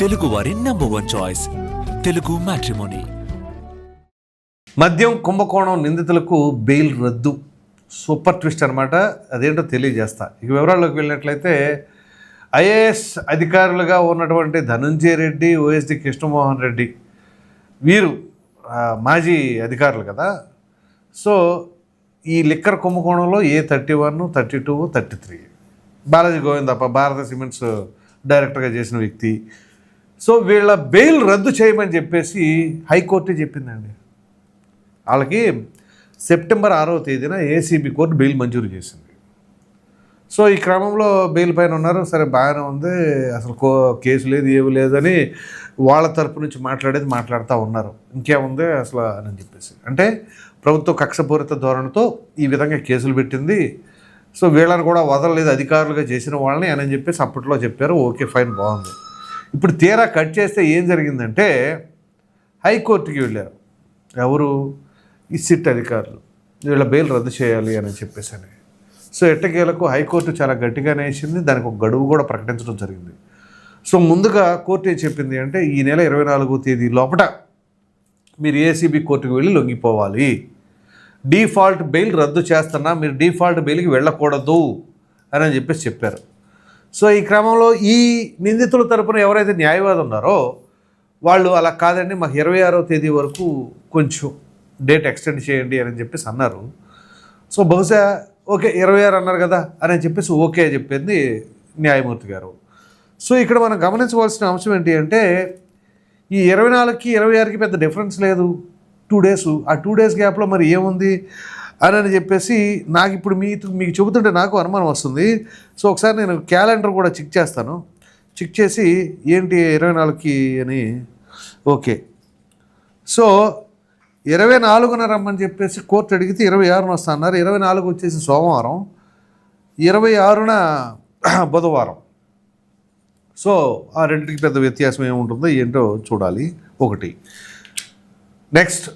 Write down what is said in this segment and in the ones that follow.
తెలుగు వారి number one choice Telugu matrimony మద్యం కుంభకోణం నిందితులకు బెయిల్ రద్దు. సూపర్ ట్విస్ట్ అనమాట అదేంటో తెలియజేస్తా. ఇక వివరాల్లోకి వెళ్ళినట్లయితే ఐఏఎస్ అధికారులుగా ఉన్నటువంటి ధనంజయ రెడ్డి ఓఎస్డి కృష్ణమోహన్ రెడ్డి వీరు మాజీ అధికారులు కదా. సో ఈ లిక్కర్ కుంభకోణంలో A thirty one thirty two thirty three? Balaji Govindappa Bharat cements డైరెక్టర్గా చేసిన వ్యక్తి. సో వీళ్ళ బెయిల్ రద్దు చేయమని చెప్పేసి హైకోర్టే చెప్పిందండి. వాళ్ళకి సెప్టెంబర్ ఆరవ తేదీన ఏసీబీ కోర్టు బెయిల్ మంజూరు చేసింది. సో ఈ క్రమంలో బెయిల్ పైన ఉన్నారు. సరే బాగానే ఉంది. అసలు కో కేసు లేదు ఏమి లేదని వాళ్ళ తరపు నుంచి మాట్లాడేది మాట్లాడుతూ ఉన్నారు. ఇంకేముంది అసలు అని చెప్పేసి. అంటే ప్రభుత్వం కక్షపూరిత ధోరణితో ఈ విధంగా కేసులు పెట్టింది. సో వీళ్ళని కూడా వదలలేదు. అధికారులుగా చేసిన వాళ్ళని అని చెప్పేసి అప్పట్లో చెప్పారు. ఓకే ఫైన్ బాగుంది. ఇప్పుడు తీరా కట్ చేస్తే ఏం జరిగిందంటే హైకోర్టుకి వెళ్ళారు. ఎవరు? ఈ సిట్ అధికారులు. వీళ్ళ బెయిల్ రద్దు చేయాలి అని చెప్పేసి అని. సో ఎట్టకేలకు హైకోర్టు చాలా గట్టిగానే వేసింది. దానికి ఒక గడువు కూడా ప్రకటించడం జరిగింది. సో ముందుగా కోర్టు ఏం చెప్పింది అంటే ఈ నెల ఇరవై నాలుగో తేదీ లోపల మీరు ఏసీబీ కోర్టుకు వెళ్ళి లొంగిపోవాలి. డీఫాల్ట్ బెయిల్ రద్దు చేస్తున్నా మీరు డీఫాల్ట్ బెయిల్కి వెళ్ళకూడదు అని అని చెప్పేసి చెప్పారు. సో ఈ క్రమంలో ఈ నిందితుల తరపున ఎవరైతే న్యాయవాది ఉన్నారో వాళ్ళు అలా కాదండి మాకు ఇరవై ఆరో తేదీ వరకు కొంచెం డేట్ ఎక్స్టెండ్ చేయండి అని చెప్పేసి అన్నారు. సో బహుశా ఓకే ఇరవై ఆరు అన్నారు కదా అని చెప్పేసి ఓకే చెప్పింది న్యాయమూర్తి గారు. సో ఇక్కడ మనం గమనించవలసిన అంశం ఏంటి అంటే ఈ ఇరవై నాలుగుకి ఇరవై ఆరుకి పెద్ద డిఫరెన్స్ లేదు. టూ డేస్ ఆ టూ డేస్ గ్యాప్లో మరి ఏముంది? అని అని చెప్పేసి నాకు ఇప్పుడు మీ మీకు చెబుతుంటే నాకు అనుమానం వస్తుంది. సో ఒకసారి నేను క్యాలెండర్ కూడా చెక్ చేస్తాను. చెక్ చేసి ఏంటి ఇరవై నాలుగుకి అని. ఓకే. సో ఇరవై నాలుగున రమ్మని చెప్పేసి కోర్టు అడిగితే ఇరవై ఆరున వస్తా అన్నారు. ఇరవై నాలుగు వచ్చేసి సోమవారం. ఇరవై ఆరున బుధవారం. సో ఆ రెండింటికి పెద్ద వ్యత్యాసం ఏముంటుందో ఏంటో చూడాలి. ఒకటి. నెక్స్ట్.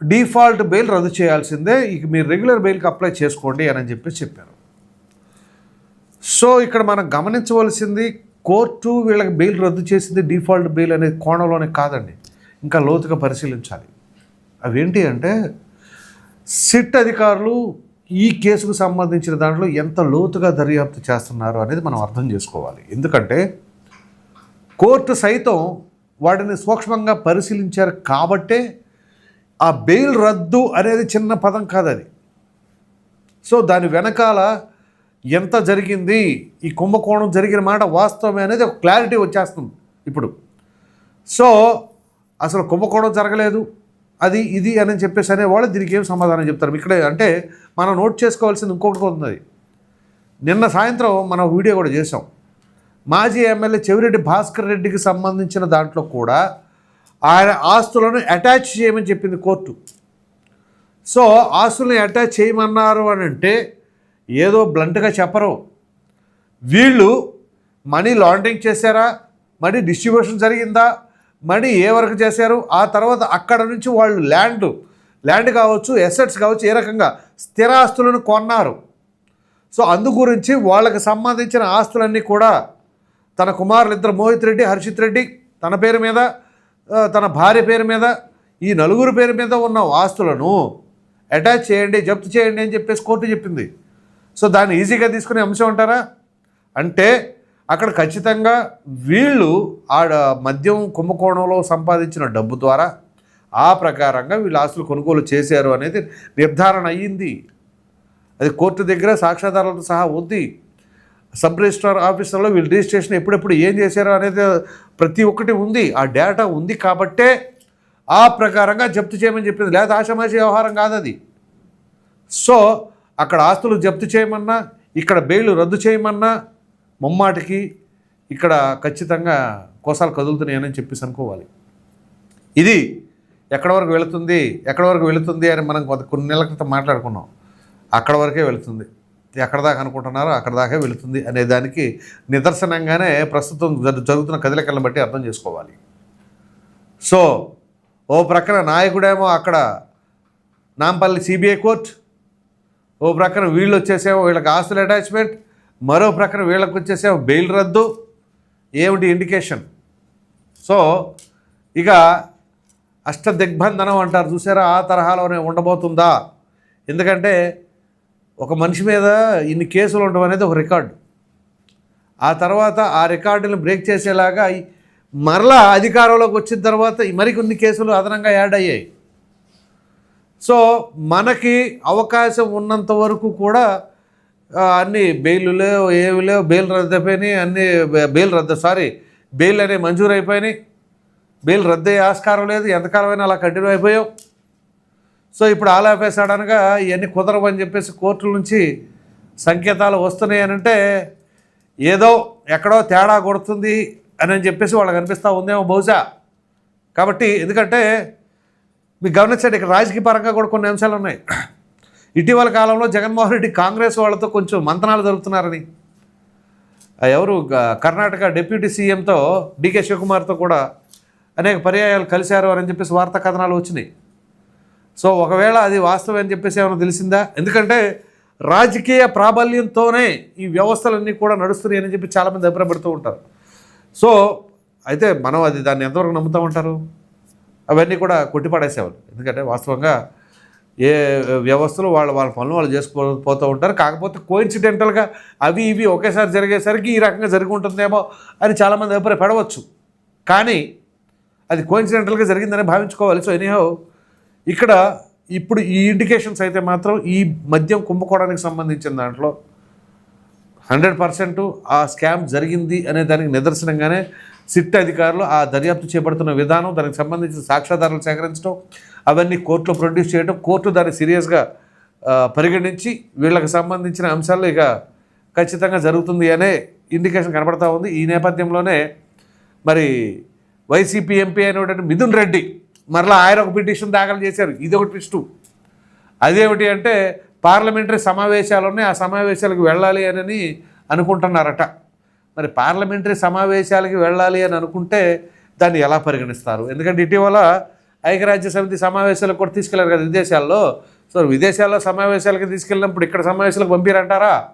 డిఫాల్ట్ బెయిల్ రద్దు చేయాల్సిందే. ఇక మీరు రెగ్యులర్ బెయిల్కి అప్లై చేసుకోండి అని చెప్పి చెప్పారు. సో ఇక్కడ మనం గమనించవలసింది కోర్టు వీళ్ళకి బెయిల్ రద్దు చేసింది డిఫాల్ట్ బెయిల్ అనే కోణంలోనే కాదండి. ఇంకా లోతుగా పరిశీలించాలి. అవేంటి అంటే సిట్ అధికారులు ఈ కేసుకు సంబంధించిన దాంట్లో ఎంత లోతుగా దర్యాప్తు చేస్తున్నారు అనేది మనం అర్థం చేసుకోవాలి. ఎందుకంటే కోర్టు సైతం వాటిని సూక్ష్మంగా పరిశీలించారు కాబట్టే ఆ బెయిల్ రద్దు అనేది చిన్న పదం కాదు అది సో దాని వెనకాల ఎంత జరిగింది ఈ కుంభకోణం జరిగిన మాట వాస్తవమే అనేది ఒక క్లారిటీ వచ్చేస్తుంది ఇప్పుడు. సో అసలు కుంభకోణం జరగలేదు అది ఇది అని చెప్పేసి అనేవాళ్ళు దీనికి ఏం సమాధానం చెప్తారు? ఇక్కడ అంటే మనం నోట్ చేసుకోవాల్సింది ఇంకొకటి ఉంది నిన్న సాయంత్రం మనం వీడియో కూడా చేసాం మాజీ ఎమ్మెల్యే చెవిరెడ్డి భాస్కర్ రెడ్డికి సంబంధించిన దాంట్లో కూడా ఆయన ఆస్తులను అటాచ్ చేయమని చెప్పింది కోర్టు. సో ఆస్తుల్ని అటాచ్ చేయమన్నారు అని అంటే ఏదో బ్లంట్గా చెప్పరు. వీళ్ళు మనీ లాండరింగ్ చేశారా? మనీ డిస్ట్రిబ్యూషన్ జరిగిందా? మనీ ఏ వరకు చేశారు? ఆ తర్వాత అక్కడ నుంచి వాళ్ళు ల్యాండ్ ల్యాండ్ కావచ్చు ఎసెట్స్ కావచ్చు ఏ రకంగా స్థిరాస్తులను కొన్నారు. సో అందు గురించి వాళ్ళకి సంబంధించిన ఆస్తులన్నీ కూడా తన కుమారులు ఇద్దరు మోహిత్ రెడ్డి హర్షిత్ రెడ్డి తన పేరు మీద తన భార్య పేరు మీద ఈ నలుగురు పేరు మీద ఉన్న ఆస్తులను అటాచ్ చేయండి జప్తు చేయండి అని చెప్పేసి కోర్టు చెప్పింది. సో దాన్ని ఈజీగా తీసుకునే అంశం అంటారా? అంటే అక్కడ ఖచ్చితంగా వీళ్ళు ఆడ మద్యం కుంభకోణంలో సంపాదించిన డబ్బు ద్వారా ఆ ప్రకారంగా వీళ్ళు ఆస్తులు కొనుగోలు చేశారు అనేది నిర్ధారణ అయ్యింది. అది కోర్టు దగ్గర సాక్ష్యాధారాలతో సహా ఉంది. సబ్ రిజిస్ట్రార్ ఆఫీసర్లో వీళ్ళు రిజిస్ట్రేషన్ ఎప్పుడెప్పుడు ఏం చేశారో అనేది ప్రతి ఒక్కటి ఉంది. ఆ డేటా ఉంది కాబట్టే ఆ ప్రకారంగా జప్తు చేయమని చెప్పింది. లేదా ఆషామాషి వ్యవహారం కాదు అది. సో అక్కడ ఆస్తులు జప్తు చేయమన్నా ఇక్కడ బెయిల్ రద్దు చేయమన్నా ముమ్మాటికి ఇక్కడ ఖచ్చితంగా కోసాలు కదులుతున్నాయని చెప్పేసి అనుకోవాలి. ఇది ఎక్కడ వరకు వెళుతుంది ఎక్కడ వరకు వెళుతుంది అని మనం కొంత కొన్ని నెలల క్రితం మాట్లాడుకున్నాం. అక్కడ వరకే వెళుతుంది. ఎక్కడ దాకా అనుకుంటున్నారో అక్కడ దాకా వెళుతుంది అనే దానికి నిదర్శనంగానే ప్రస్తుతం జరుగుతున్న కదలికలను బట్టి అర్థం చేసుకోవాలి. సో ఓ ప్రక్కన నాయకుడేమో అక్కడ నాంపల్లి సిబిఐ కోర్ట్ ఓ ప్రక్కన వీళ్ళు వచ్చేసేమో వీళ్ళకి ఆస్తుల అటాచ్మెంట్ మరో ప్రక్కన వీళ్ళకి వచ్చేసేమో బెయిల్ రద్దు ఏమిటి ఇండికేషన్? సో ఇక అష్ట దిగ్బంధనం అంటారు చూసారా? ఆ తరహాలోనే ఉండబోతుందా? ఎందుకంటే ఒక మనిషి మీద ఇన్ని కేసులు ఉండడం అనేది ఒక రికార్డు. ఆ తర్వాత ఆ రికార్డుని బ్రేక్ చేసేలాగా మరలా అధికారంలోకి వచ్చిన తర్వాత మరికొన్ని కేసులు అదనంగా యాడ్ అయ్యాయి. సో మనకి అవకాశం ఉన్నంత వరకు కూడా అన్ని బెయిల్ లేవు ఏవి లేవు బెయిల్ రద్దు అయిపోయినాయి అన్ని బెయిల్ రద్దు సారీ బెయిల్ అనేవి మంజూరు అయిపోయినాయి బెయిల్ రద్దు అయ్యే ఆస్కారం లేదు ఎంతకాలమైనా అలా కంటిన్యూ అయిపోయాం. సో ఇప్పుడు ఆలాపేశాడు అనగా ఇవన్నీ కుదరవని చెప్పేసి కోర్టుల నుంచి సంకేతాలు వస్తున్నాయి అని అంటే ఏదో ఎక్కడో తేడా కొడుతుంది అని అని చెప్పేసి వాళ్ళకి అనిపిస్తూ ఉందేమో బహుశా. కాబట్టి ఎందుకంటే మీకు గమనించండి ఇక్కడ రాజకీయ పరంగా కూడా కొన్ని అంశాలు ఉన్నాయి. ఇటీవల కాలంలో జగన్మోహన్ రెడ్డి కాంగ్రెస్ వాళ్ళతో కొంచెం మంతనాలు జరుపుతున్నారని. ఎవరు కర్ణాటక డిప్యూటీ సీఎంతో డికే శివకుమార్తో కూడా అనేక పర్యాయాలు కలిశారు అని చెప్పేసి వార్తా కథనాలు వచ్చినాయి. సో ఒకవేళ అది వాస్తవం అని చెప్పేసి ఏమైనా తెలిసిందా? ఎందుకంటే రాజకీయ ప్రాబల్యంతోనే ఈ వ్యవస్థలన్నీ కూడా నడుస్తున్నాయని అని చెప్పి చాలామంది అభిప్రాయపడుతూ ఉంటారు. సో అయితే మనం అది దాన్ని ఎంతవరకు నమ్ముతూ ఉంటారు అవన్నీ కూడా కొట్టిపడేసేవాళ్ళు. ఎందుకంటే వాస్తవంగా ఏ వ్యవస్థలు వాళ్ళు వాళ్ళ పనులు వాళ్ళు చేసుకోపోతూ ఉంటారు. కాకపోతే కోయిన్సిడెంటల్గా అవి ఇవి ఒకేసారి జరిగేసరికి ఈ రకంగా జరిగి ఉంటుందేమో అని చాలామంది అభిప్రాయపడవచ్చు. కానీ అది కోయిన్సిడెంటల్గా జరిగిందని భావించుకోవాలి. సో ఎనీహో ఇక్కడ ఇప్పుడు ఈ ఇండికేషన్స్ అయితే మాత్రం ఈ మద్యం కుంభకోణానికి సంబంధించిన దాంట్లో హండ్రెడ్ పర్సెంట్ ఆ స్కామ్ జరిగింది అనే దానికి నిదర్శనంగానే సిట్ అధికారులు ఆ దర్యాప్తు చేపడుతున్న విధానం దానికి సంబంధించిన సాక్ష్యాధారాలు సేకరించడం అవన్నీ కోర్టులో ప్రొడ్యూస్ చేయడం కోర్టు దాన్ని సీరియస్గా పరిగణించి వీళ్ళకి సంబంధించిన అంశాలు ఇక ఖచ్చితంగా జరుగుతుంది అనే ఇండికేషన్ కనబడతా ఉంది. ఈ నేపథ్యంలోనే మరి వైసీపీ ఎంపీ అయినటువంటి మిథున్ రెడ్డి మరలా ఆయన ఒక పిటిషన్ దాఖలు చేశారు. ఇది ఒక ట్విస్టు. అదేమిటి అంటే పార్లమెంటరీ సమావేశాలు ఉన్నాయి. ఆ సమావేశాలకు వెళ్ళాలి అని అనుకుంటున్నారట. మరి పార్లమెంటరీ సమావేశాలకి వెళ్ళాలి అని అనుకుంటే దాన్ని ఎలా పరిగణిస్తారు? ఎందుకంటే ఇటీవల ఐక్యరాజ్య సమితి సమావేశాలకు కూడా తీసుకెళ్ళారు కదా విదేశాల్లో. సో విదేశాల్లో సమావేశాలకి తీసుకెళ్ళినప్పుడు ఇక్కడ సమావేశాలకు పంపిరంటారా?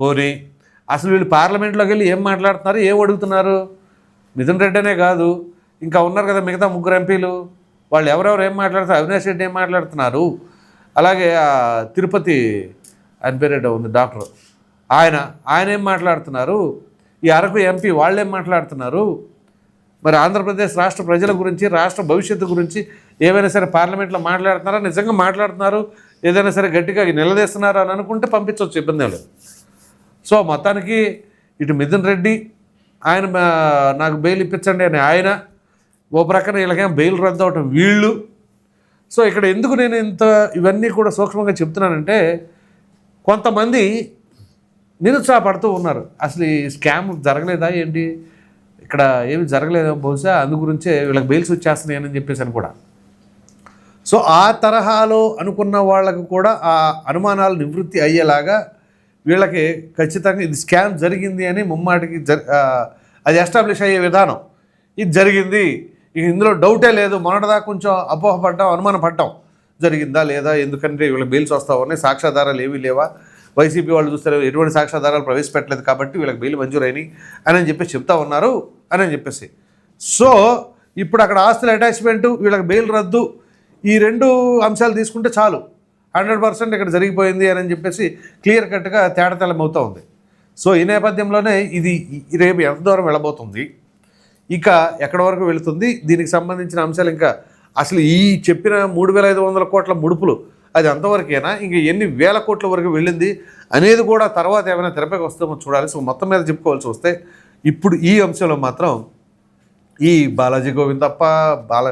పోనీ. అసలు వీళ్ళు పార్లమెంట్లోకి వెళ్ళి ఏం మాట్లాడుతున్నారు? ఏం అడుగుతున్నారు? మిథున్ రెడ్డి అనే కాదు. ఇంకా ఉన్నారు కదా మిగతా ముగ్గురు ఎంపీలు. వాళ్ళు ఎవరెవరు ఏం మాట్లాడుతారు అవినాష్ రెడ్డి ఏం మాట్లాడుతున్నారు? అలాగే తిరుపతి ఆయన పేరేటో ఉంది డాక్టర్. ఆయన ఆయన ఏం మాట్లాడుతున్నారు? ఈ అరకు ఎంపీ వాళ్ళు ఏం మాట్లాడుతున్నారు? మరి ఆంధ్రప్రదేశ్ రాష్ట్ర ప్రజల గురించి రాష్ట్ర భవిష్యత్తు గురించి ఏమైనా సరే పార్లమెంట్లో మాట్లాడుతున్నారా? నిజంగా మాట్లాడుతున్నారు? ఏదైనా సరే గట్టిగా నిలదీస్తున్నారు అని అనుకుంటే పంపించవచ్చు ఇబ్బంది లేదు. సో మొత్తానికి ఇటు మిథున్ రెడ్డి ఆయన నాకు బెయిల్ ఇప్పించండి అని ఆయన ఓ ప్రక్కన వీళ్ళకేం బెయిల్ రద్దు అవటం వీళ్ళు. సో ఇక్కడ ఎందుకు నేను ఇంత ఇవన్నీ కూడా సూక్ష్మంగా చెప్తున్నానంటే కొంతమంది నిరుత్సాహపడుతూ ఉన్నారు. అసలు ఈ స్కామ్ జరగలేదా ఏంటి? ఇక్కడ ఏమి జరగలేదా బహుశా అందు గురించే వీళ్ళకి బెయిల్స్ వచ్చేస్తున్నాయి అని చెప్పేసి అని కూడా. సో ఆ తరహాలో అనుకున్న వాళ్ళకు కూడా ఆ అనుమానాలు నివృత్తి అయ్యేలాగా వీళ్ళకి ఖచ్చితంగా ఇది స్కామ్ జరిగింది అని ముమ్మాటికి జరి అది ఎస్టాబ్లిష్ అయ్యే విధానం. ఇది జరిగింది. ఇక ఇందులో డౌటే లేదు. మొన్నటిదాకా కొంచెం అపోహపడ్డాం అనుమానపడ్డాం జరిగిందా లేదా? ఎందుకంటే వీళ్ళ బెయిల్స్ వస్తా ఉన్నాయి. సాక్ష్యాధారాలు ఏమీ లేవా? వైసీపీ వాళ్ళు చూస్తారు ఎటువంటి సాక్ష్యాధారాలు ప్రవేశపెట్టలేదు కాబట్టి వీళ్ళకి బెయిల్ మంజూరైనవి అని చెప్పేసి చెప్తా ఉన్నారు అని చెప్పేసి. సో ఇప్పుడు అక్కడ ఆస్తుల అటాచ్మెంటు వీళ్ళకి బెయిల్ రద్దు ఈ రెండు అంశాలు తీసుకుంటే చాలు. హండ్రెడ్ పర్సెంట్ ఇక్కడ జరిగిపోయింది అని చెప్పేసి క్లియర్ కట్గా తేడతెల్లం ఉంది. సో ఈ నేపథ్యంలోనే ఇది రేపు ఎంత దూరం వెళ్ళబోతుంది? ఇక ఎక్కడి వరకు వెళుతుంది? దీనికి సంబంధించిన అంశాలు ఇంకా అసలు ఈ చెప్పిన మూడు వేల ఐదు వందల కోట్ల ముడుపులు అది అంతవరకేనా? ఇంకా ఎన్ని వేల కోట్ల వరకు వెళ్ళింది అనేది కూడా తర్వాత ఏమైనా తెరపైకి వస్తామో చూడాలి. సో మొత్తం మీద చెప్పుకోవాల్సి వస్తే ఇప్పుడు ఈ అంశంలో మాత్రం ఈ బాలాజీ గోవింద్ తప్ప బాల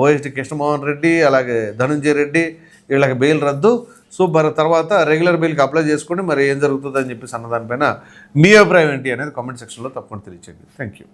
ఓఎస్టీ కృష్ణమోహన్ రెడ్డి అలాగే ధనుంజయ రెడ్డి వీళ్ళకి బెయిల్ రద్దు. సో మరి తర్వాత రెగ్యులర్ బెయిల్కి అప్లై చేసుకుని మరి ఏం జరుగుతుందని చెప్పేసి అన్నదానిపైన మీ అభిప్రాయం ఏంటి అనేది కామెంట్ సెక్షన్లో తప్పకుండా తెలియచేయండి. Thank you